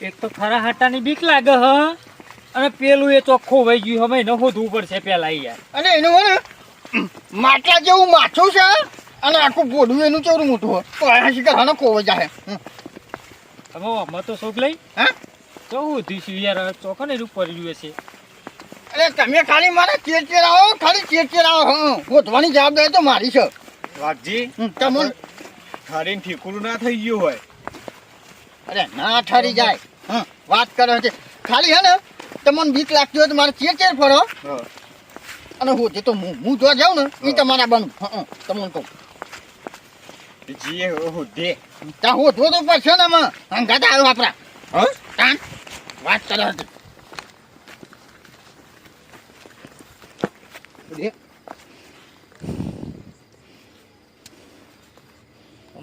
એક તો ખરા હાટાની બીક લાગે હ? અને પેલું એ ચોખ્ખો વહી ગયું હવે એને શોધવું પડશે પેલા યાર અને એનું હે? ને માટલા જેવું માથું છે અને આખું બોડું એનું ચોરું મોટું હોય શિકાર હને કોવાઈ જાય હમ. હવે આમાં તો શોખ લઈ. હે? તો હોધીશું યાર ચોખા ને એનું પડી રહ્યું છે અરે તમે ખાલી મારે આવો ખાલી ચેર ચેર આવો હં? ગોતવાની જવાબદારી તો મારી છે. વાઘજી હમ, ખાલી ઠીકુરું ના થઈ ગયું હોય. અરે ના ઠરી જાય. વાત કરે છે ખાલી હે ને તમને બીક લાગતી હોય તો મારે ચેર ચેર ફરો. હા. અને હું જે તો હું હું જોવા જાઉં ને એ તમારા બનુ. હં તમને કહું. જીએ દે. તા હું તો પડશે ને માં હંગાતા આવ્યો આપણા. હા? તાન વાત કરે હતી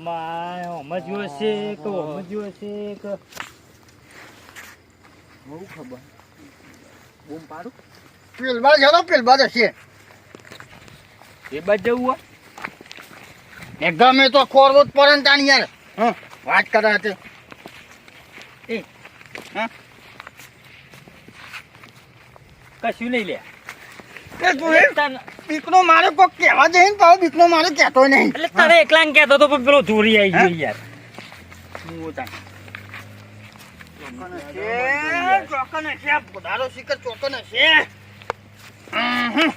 રે, સમજ્યો છે કે સમજ્યો છે કે? બહુ ખબર. બૂમ પાડું? પેલબા જરો પેલબા જશે એ બાદ જવું હોય? એ ગમે તો ખોરવો જ પડે ને તાન યાર. હં વાત કરે હતી એ હા. કશું નહીં લે. એ તું બીકનો મારે કોક કહેવા જઈને તો બીકનો મારે કહેતો નહીં. એટલે તારે એકલા ને કહેતો તો પણ પેલો ધોરી આવી ગયો યાર. ચોકન છે પોતાનો શિખર ચોકન અહં.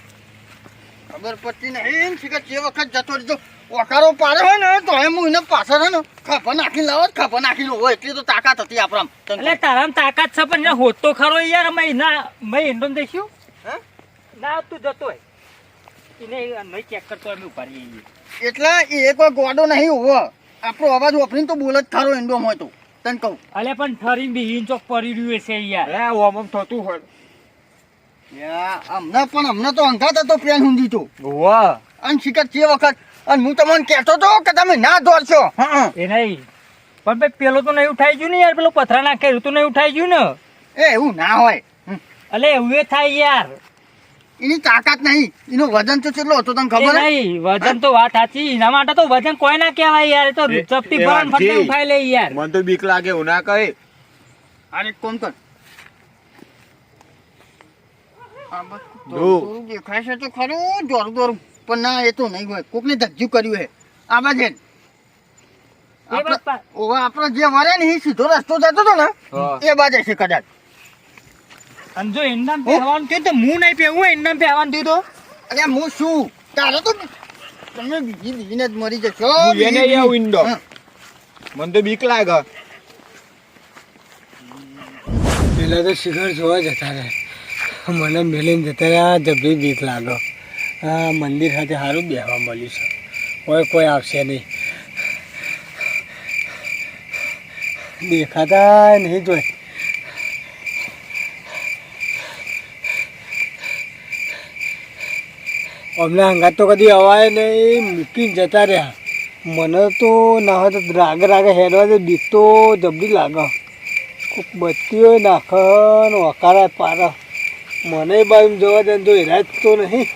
ખબર પડતી નહીં શિખર જે વખત જતો રહેજો. ઓકારો પાડે હોય ને તો એમ હું એને પાછળ ને ખાપા નાખીને લાવો ખાપા નાખીને હોય એટલી તો તાકાત હતી એટલે તારામાં તાકાત છે પણ હોત તો ખરો યાર અમે ના મેં એનો દેખ્યું? હે? ના તું જતો હોય. એને મેં ચેક કરતો અમે ઊભા રહીએ એટલે એ એક વાર ગોડો નહીં હોવો આપણો અવાજ વાપરીને તો બોલ જ ખરો એન્ડોમ હોય તો. તને કહું. અલે પણ ઠરી બી ચોક પડી રહ્યું છે યાર હે ઓમ ઓમ થતું હોય. યા, અમને પણ અમને તો અંધાત હતો પ્રેમ હુંદી તો. વાહ અને શિખર જે વખત અને હું તમને કહેતો તો કે તમે ના દોડશો. હા એ નહીં. પણ ભાઈ પેલો તો નહીં ઉઠાઈ ગયું ને યાર? પેલો પથરા નાખે તું નહીં ઉઠાઈ ગયું ને? એ એવું ના હોય. હમ. અલે એવું એ થાય યાર. એની તાકાત નહીં. એનો વજન તો કેટલો હતો તને ખબર? નહીં વજન તો વાત સાચી. એના માટે તો વજન કોઈ ના કહેવાય યાર. તો ચપટી ભરણ ફટકે. ઉઠાઈ લે યાર. મને તો બીક લાગે હું ના કહે. અરે કોણ કર. દેખાય છે તો ખરું દોરું દોરું. પણ ના એ તો નહીં હોય. કોકને ધજ્જુ કર્યું હે આ બાજે. ઓવા આપણો જે વરે ને એ સીધો રસ્તો જતો હતો ને એ બાજે છે કદાચ. અને જો એમનામ પહેરવાનું થયું તો હું નહીં પહેવું એમનામ પહેરવાનું થયું તો? અરે હું શું? તારે તો તમે બીજી બીજીને જ મરી જશો. હું એને આવું ઇન્ડો. મને તો બીક લાગે. પેલા તો શિખર જોવા જતા રહે મને મેલીને જતા રહ્યા જબરી બીક લાગો. આ મંદિર સાથે સારું બેહવા મળ્યું છે. કોઈ કોઈ આવશે નહીં. દેખાતા નહીં જોઈ અમને હંગાત તો કદી અવાય નહીં, મૂકીને જતા રહ્યા. મને તો ના હોય તો રાગે રાગે હેરવા દે, બીક તો જબરી લાગે. કોક બત્તીઓ નાખે ને વકારા પારે. મને બાજુ જોવા દે તો હેરાજ તો નહીં.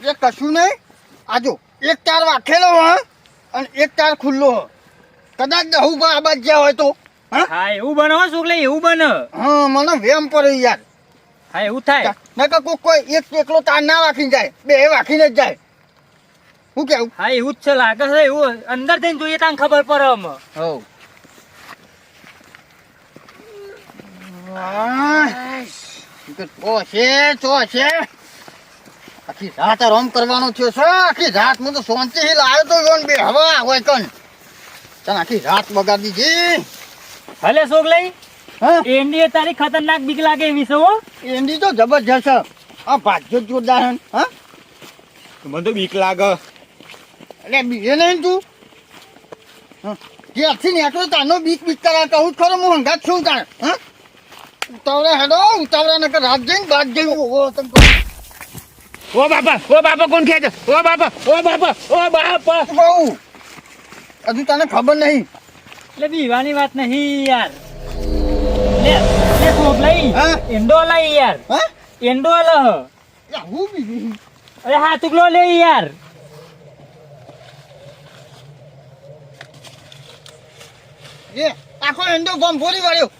એ કશું નહીં. આજો એક તાર વાખેલો હ, અને એક તાર ખુલ્લો હ. કદાચ દહુ પણ આબાદ જ્યાં હોય તો. હા? હા એવું બનો શું છોકલે એવું બને. હા મને વેમ પડે યાર. હા એવું થાય. નકર કોઈ કોઈ એક એકલો તાર ના વાખીને જાય. બે વાખીને જ જાય. હું કેવું? હા એવું જ છે લાગે છે એવું અંદર થઈને જોઈએ તાને ખબર પડે અમે હવ. છે ચો છે. આખી રાત રોમ કરવાનો થયો છે આખી રાત હું તો શાંતિ લાવ્યો તો જોન બે હવા હોય કન તને આખી રાત બગાડી દીધી ભલે છોકલે હા? એ તારી ખતરનાક બીક લાગે એવી છે હો. એમની તો જબરજસ્ત આ ભાજ્યો જોરદાર હા? મને તો બીક લાગે. એટલે બીજે નહીં તું? હા. ઘેરથી નીકળો તાનો બીક બીક કરા કહું જ ખરો હું હંગાત છું તાર. હા? ઉતાવળે હેડો ઉતાવળે નકર રાત જઈને બાદ જઈને ઓહો કહું. ઓ બાપા ઓ બાપા કોણ ખેંચે? ઓ બાપા ઓ બાપા ઓ બાપા. કહું હજુ તને ખબર નહીં. એટલે બીવાની વાત નહીં યાર. લે લે કોપ લઈ. એંડો લઈ યાર. હા? એંડો લ. હ બીજું અરે હા તુકલો લે યાર. એ આખો એંડો ગમ ફોડી વાળ્યો.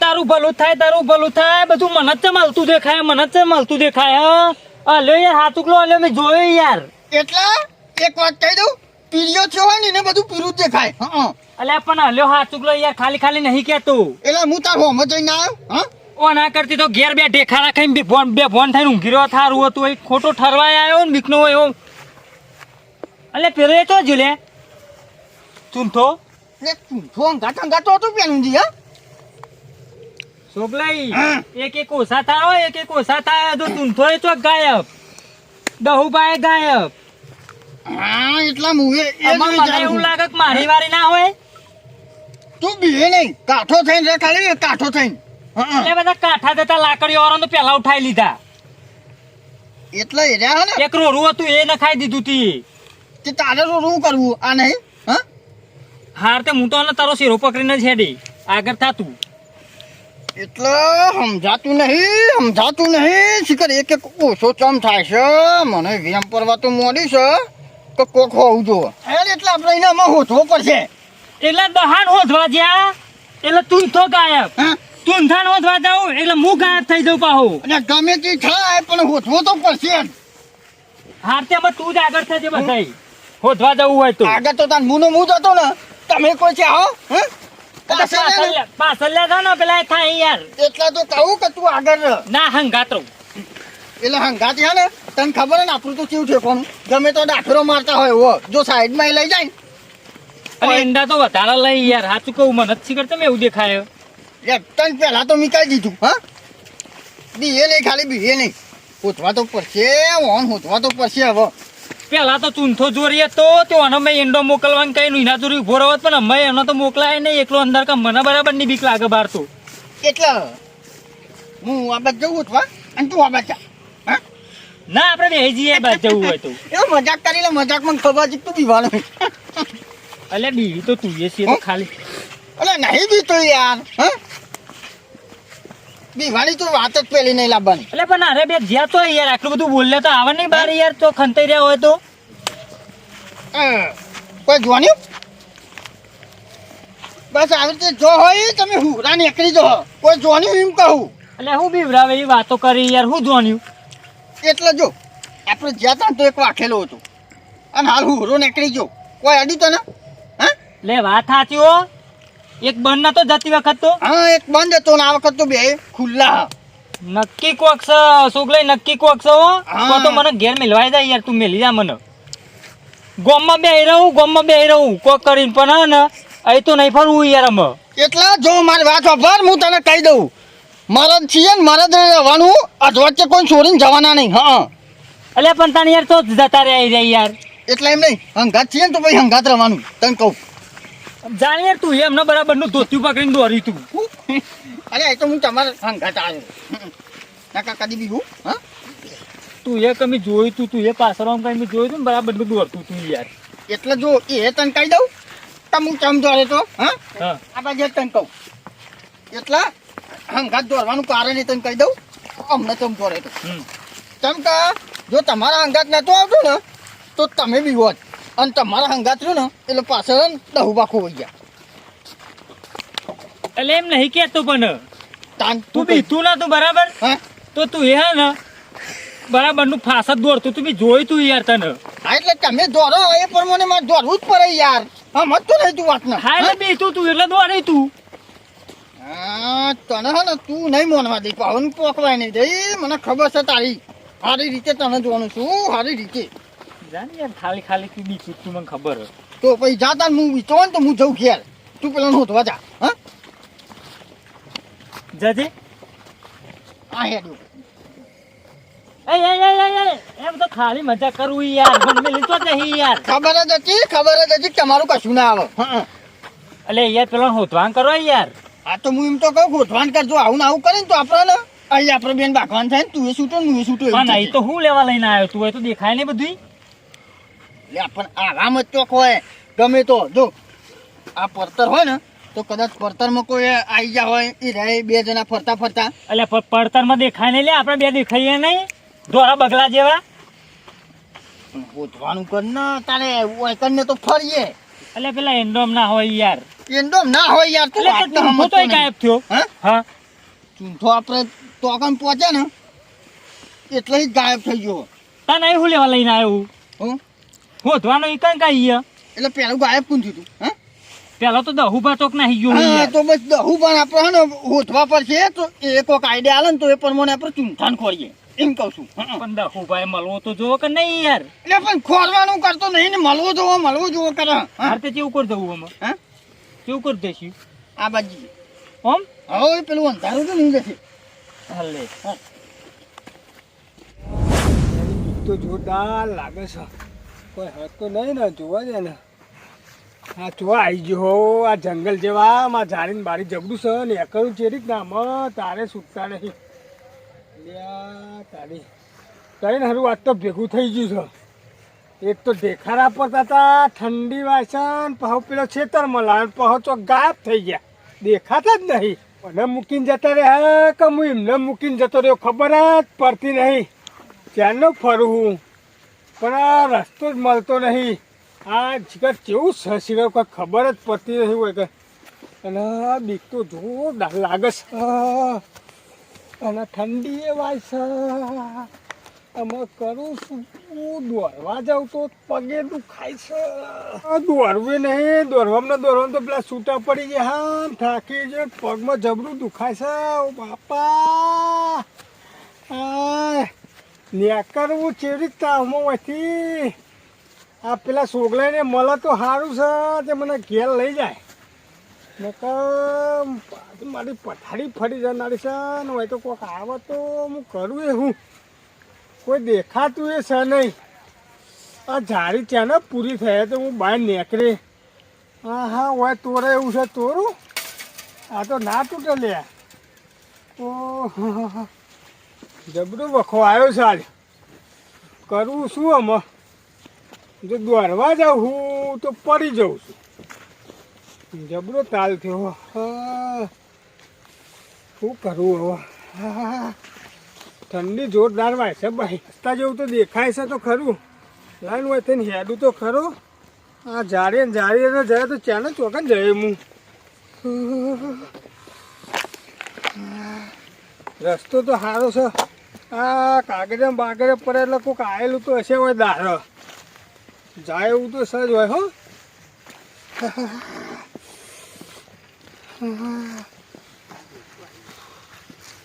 તારું ભલું થાય તારું ભલું થાય. બધું મને જ મળતું દેખાય મને જ મળતું દેખાય હા? લ્યો યાર હા ટુકડો લ્યો મેં જોયો યાર. એટલે? એક વાત કહી દઉં? પીળીઓ થયો હોય ને એને બધું પીળું જ દેખાય. હા અલ્યા પણ હલ્યો હા ટુકડો યાર ખાલી ખાલી નહીં કેતું એટલે હું તાર હોમ જઈને આવ્યો? હા? ઓ ના કરતી તો ઘેર બે ઢેખાડા ખાઈને બે ફોન બે ફોન થઈને ઊંઘી રહ્યો થારું હતું. એ ખોટો ઠરવાય આવ્યો ને બીકનો એવો. અલે પેલો એ તો જ લે. ચૂંથો ને ચૂંથો ગાતા ગાતો હતો પેલું જી હા? સોગલાઈ હા. એક એક ઓછા થાય એક એક ઓછા થાય તો ચૂંથો એ તો ગાયબ. દહુભાઈ ગાયબ. હા એટલા હું એ એ જ આમાં મને વિચારું એવું લાગે કે મારી વારી ના હોય. તું બીએ નહીં. કાઠો થઈને રે ખાલી કાઠો થઈને. હં, હં. એટલે બધા કાંઠા જતા લાકડીઓ વાળાને પેલા ઉઠાઈ લીધા. એટલે એ રહ્યા ને? એક રોરું હતું એ નખાઈ દીધું તી. કે તારે તો કરવું આ નહીં? હા? હાર તે હું તો તારો શેરો પકડીને જ હેડી. આગળ થાતું. એટલે સમજાતું નહીં સમજાતું નહીં. શીખર એક એક ઓછો ચમ થાય છે. મને વેમ પરવા તો મોડી છે. કે કોક હોવું જોવે. એટલે આપણે એનામાં હોધવો પડશે. એટલે દહાણ હોધવા જ્યાં. એટલે તું તો ગાયબ. તું ધાણ હોધવા જાઉં એટલે હું ગાયબ થઈ જાઉં પાહો. અને ગમે તે થાય પણ હોધવો તો પડશે. હાર તેમાં તું જ આગળ થજે બધાઈ હોધવા જવું હોય તો. આગળ તો તાર મુનો મુદ હતો ને. તમે કોઈ છે આવો હે? પાછળ પાછળ લે ને. પેલા એ થાય યાર. એટલા તો કહું કે તું આગળ રહ. ના હંગાત. રહું એટલે હંગાત હે ને તને ખબર ને આપણું તો કેવું ઠેકોનું ગમે તો દાખલો મારતા હોય એવો જો સાઈડમાં એ લઈ જાય અરે ઈંડા તો વધારે લઈ યાર સાચું કહું મને નથી શીખર તમે એવું દેખાય. યાર તને પહેલાં તો મીકાઈ દીધું હા? બીએ નહીં ખાલી બીએ નહીં. હોતવા તો પડશે ઓન હોતવા તો પડશે હવે. પેલા તો ચૂંથો જોરીએ તો તો અને મેં ઈંડો મોકલવાનું કઈ નહીં જોરી ઊભો રહો પણ અમે એનો તો મોકલાય નહીં એકલો અંદર કામ મને બરાબરની બીક લાગે બહાર તો. એટલે હું આ બાજુ જવું હોતવા અને તું આ બાજુ. હા ના આપણે બેસી જઈએ બસ જવું હોય તો. એવો મજાક કરીને મજાકમાં ખબર છે તું બીવાનો એટલે બીવી તો તું એ છીએ તો ખાલી. અલે નહીં બી તો યાર હા? બીવાની તો વાત જ પેલી નહીં લાવવાની. એટલે પણ અરે બે જ્યાં તો યાર આટલું બધું બોલે તો આવે નહીં બહાર યાર તો ખંતાઈ રહ્યા હોય તો. કોઈ જોવાનું બસ આવી રીતે જો હોય તમે હુરા નીકળી જો કોઈ જોવાનું એમ કહું. એટલે હું બીવરાવે એ વાતો કરી યાર હું જોન્યું એટલે જો આપણે જ્યાં ત્યાં તો એક વાખેલો હતો. અને હાલ હુરો નીકળી ગયો. કોઈ અડી તો ને હા? લે વાત સાચી હો. એક બંધ તો જતી વખત તો? હા એક બંધ હતો ને આ વખત તો બે ખુલ્લા નક્કી કોક છે સોગલાઈ નક્કી કોક છે હો. તો મને ઘેર મિલવાઈ જાય યાર તું મેલી જા મને. ગોમમાં બે રહું ગોમમાં બે રહું કોક કરીને પણ હે ને અહીં તો નહીં ફરવું યાર અમે. એટલે જો મારી વાત સાંભળ હું તને કહી દઉં. મરદ છીએ ને મારા જ રહેવાનું. અધવચ્ચે કોઈ છોડીને જવાના નહીં હા. એટલે પણ તને યાર તો જતા રહે રહ્યા યાર. એટલે એમ નહીં હંગાત છીએ ને તો ભાઈ હંગાત રહેવાનું તને કહું. જાણ યાર તું એમને બરાબરનું ધોતિયું પકડીને દોરી તું. અરે એ તો હું તમારે હંગાત આવ્યો નાકા કદી બી હું હા? તું એ કમી જોયું તું તું એ પાછળ કઈ જોયું તું ને બરાબરનું દોરતું તું યાર. એટલે જો એ તને કહી દઉં તમ હું ચમ દોડે તો હા? હા. આ બાજુ તને કહું. એટલે? હંગાત દોરવાનું કારણ એ તને કહી દઉં? અમને તમ દોરે તો. કેમ કે જો તમારા હંગાત નતો આવતો ને તો તમે બી હોત. અને તમારા હંગાત રહ્યું ને એટલે પાછળ દહુબા ખોવાઈ ગયા. એટલે એમ નહીં કેતો પણ. તાન તું બીતું ના તું બરાબર? તો તું એ ને બરાબરનું ફાસ જ દોડતું તું બી જોયું તું યાર તને. હા એટલે તમે દોરો એ પ્રમાણે મારે દોરવું જ પડે યાર. હા મત તો નહીં તું વાત ના હા? એટલે બીતું તું એટલે દોરે તું. તને હે ને તું નહીં મોનવા દઈ પાવન પોકવાય નહીં દઈ મને ખબર છે તારી. સારી રીતે તને જોવાનું છું. સારી રીતે. જાણ યાર ખાલી ખાલી તું બીતું તું મને ખબર. તો પછી જાતા હું વિચો ને તો હું જઉં ઘેર. તું પેલા નોંધવા જા. હા? જજે. આ હેડ્યું એ એ એ એ એ એમ તો ખાલી મજા કરવું યાર. મને લીધો નહીં યાર. ખબર જ હતી ખબર જ હતી કે તમારું કશું ના આવે. હા. એટલે યાર પેલો હોતવાંગ કરો યાર. આ તો હું એમ તો કહું ગોઠવાણ કરજો આવું ને આવું કરે ને તો આપણે ને અહીં આપણે બેન ભાગવાન થાય ને તું એ છૂટો ને હું એ છૂટો ના એ તો હું લેવા લઈને આવ્યો તું એ તો દેખાય નહીં બધું લે પણ આરામ જ ચોક હોય. ગમે તો જો આ પડતર હોય ને તો કદાચ પડતરમાં કોઈ આવી ગયા હોય એ રહે બે જણા ફરતા ફરતા. એટલે પડતરમાં દેખાય નહીં લે આપણે બે દેખાઈએ નહીં. ધોળા બગલા જેવા. ગોઠવાનું કર ને તારે ઓયકરને તો ફરીએ. એટલે પેલા એન્ડોમ ના હોય યાર. એન્ડોમ ના હોય યાર તું એટલે વાત તો નહીં. ગાયબ થયો. હા? ચૂંઠો આપણે તોકન પહોંચે ને એટલે જ ગાયબ થઈ ગયો. તા નહીં હું લેવા લઈને આવ્યું હું? હોધવાનો એ કઈ કઈ એટલે પેલું ગાયબ કોણ થયું તું? હા? પેલા તો દહુભા ચોક ના ગયો હા તો બસ દહુભા પણ આપણે હે ને હોથવા પર છે તો એ કોક આઈડિયા આલે ને તો એ પ્રમાણે આપણે ચૂંઠાન ખોરીએ એમ કહું છું. પણ પણ દહુભાઈ મળવો તો જોવો કે નહીં યાર? એટલે પણ ખોરવાનું કરતો નહીં ને મળવો જોવો મળવો જોવો કરે. હાર તે કેવું કર દઉં અમે હા? કેવું કરી દેશું? આ બાજી. ઓમ હવે પેલું અંધારું તો નહીં જશે હલે. તો જોરદાર લાગે છે. કોઈ હાથ તો નહીં ને જોવા દે ને. આ જોવા આવી ગયો આ જંગલ જેવા માં ઝાડીને બારી જબડું છે ને એકલું ચેરીક નામ તારે છૂટતા નહીં. તઈને હારું આજ તો ભેગું થઈ ગયું છે. એક તો દેખાડા પડતા હતા ઠંડી વાસણ પહો પેલો છેતરમાં લાવે પહો તો ગાયબ થઈ ગયા. દેખાતા જ નહીં. મને મૂકીને જતા રહ્યા કે હું એમને મૂકીને જતો રહ્યો ખબર જ પડતી નહીં. ક્યારનો ફરું હું? પણ આ રસ્તો જ મળતો નહીં. આ જીગર કેવું સસીરો કોઈ ખબર જ પડતી નહીં હોય કે. અને બીક તો જોરદાર લાગે છે. અને ઠંડી એ વાય અમે કરું છું. હું દોરવા જાઉં તો પગે દુખાય છે. દોરવું નહીં. દોરવામાં ને દોડવામાં તો પેલા છૂટા પડી ગયા. હા, થાકી છે પગમાં જબરું દુખાય છે. બાપા. આ નેકરવું ચેવી તાવમાં વહીથી આ પેલા સોગલાઈને મળે તો સારું છે. તે મને ઘેર લઈ જાય. નકર મારી પથારી ફરી જનારી છે ને હોય તો કોઈક આવે તો હું કરું એ હું. કોઈ દેખાતું એ છે નહીં. આ ઝાડી ત્યાં પૂરી થયા તો હું બહાર નીકળે. હા હા હોય તોરે એવું છે, તોરું? આ તો ના તૂટે લે. ઓ જબરો વખો આવ્યો આજે કરવું શું આમાં? જો દોડવા જાઉં હું તો પડી જાઉં છું. જબરો તાલ થયો હા. શું કરવું હવે? ઠંડી જોરદાર વાય છે ભાઈ. રસ્તા જેવું તો દેખાય છે તો ખરું. લાઈન હોય થઈને હેડું તો ખરો. આ જાડીએ ને જાડીએ ને જાય તો ચાલે ચોકન જાય હું રસ્તો તો સારો છે. આ કાગળે બાગડે પડે એટલે કોઈક આવેલું તો હશે હોય દાર જાય એવું તો સજ હોય હો.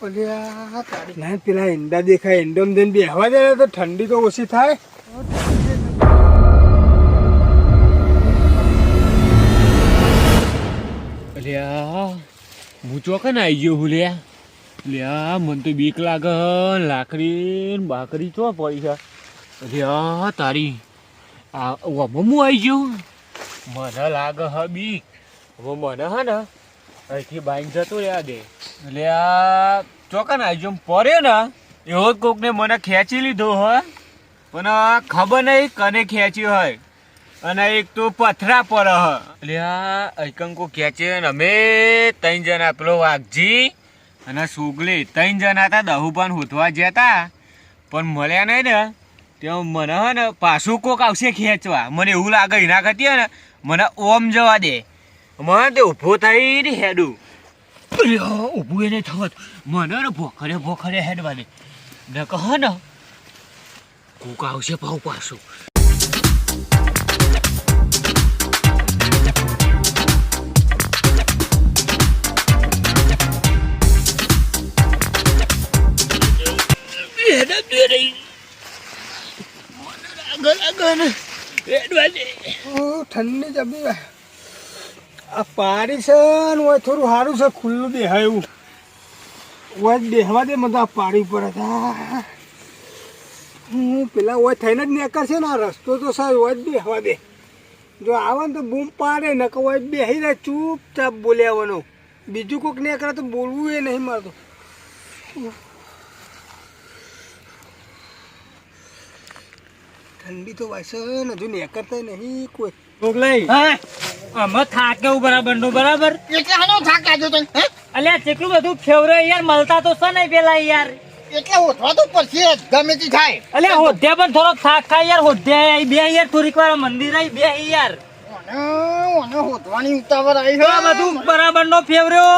ના, પેલા ઈંડા દેખાય, ઈંડોમ દઈને બેહવા દે, તો ઠંડી તો ઓછી થાય. અલ્યા, હું ચોકન આવી ગયો હું, લ્યા. લ્યા, મને તો બીક લાગે, લાકડી બાકરી ચો પડી છે. અલ્યા, તારી, આ હું આવી ગયો? મને લાગે હ બીક. હવે મને હા ને અહીંથી બાઈક જતું રહ્યા દે. અલ્યા ચોકન આવી ગયો પડ્યો ને, એવો જ કોકને મને ખેંચી લીધો હોય. પણ ખબર નહીં કને ખેંચ્યો હોય. અને એક તો પથરા પર હ. આ અઈકંકો ખેંચ્યો ને અમે ત્રણ જણા પેલો વાઘજી અને સુગલી. ત્રણ જણા હતા દહુપાન હોતવા ગયા હતા પણ મળ્યા નહીં ને, ત્યાં મને હે ને પાછું કોક આવશે ખેંચવા. મને એવું લાગે એના કરતી ને, મને ઓમ જવા દે. મને તે ઊભો થઈ ને હેડું. અલ્યા ઊભું એ નહીં થવત મને ને ભોખરે ભોખરે હેડવાને. ને કહો ને. કોક આવશે ભાવ પાછું. ઠંડી જમી. આ પારી છે ને હોય થોડું સારું છે, ખુલ્લું એવું હોય બેહવા દે મને આ પાડી પર હતા હું પેલા હોય થઈને જ નેકર છે ને, આ રસ્તો તો સારું હોય જ બેહવા દે. જો આવે ને તો બૂમ પાડે ને કે હોય બેહી રહે, ચૂપચાપ બોલ્યાવાનું બીજું કોઈક નેકરે તો બોલવું એ નહીં મારતો ઠંડી તો વાસે ને, હજુ નેકરતા નહીં કોઈ. ગોગલાઈ હા? આમાં થાક કેવું બરાબરનું બરાબર? એટલે આનો થાક લાગ્યો તો હે? અલ્યા કેટલું બધું ફેવરે યાર મળતા તો છે ને પેલા યાર. એટલે ઓઠવા તો પડશે જ, ગમે તે થાય. અલ્યા હોદ્યા પણ થોડો થાક ખાય યાર હોદ્યા બે યાર થોડીક વાર મંદિર આઈ બે યાર. ઓને ઓને હોધવાની ઉતાવળ આવી તો બધું બરાબર નો ફેવર્યો.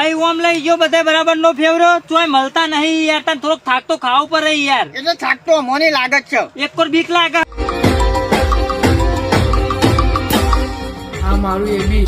આઈ ઓમ લઈ ગયો બધા બરાબર નો ફેવર્યો. ચોય મળતા નહીં યાર તને થોડોક થાક તો ખાવ પર યાર. એટલે થાક તો મને લાગે છે. એક કોર બીક લાગે. આ મારું એબી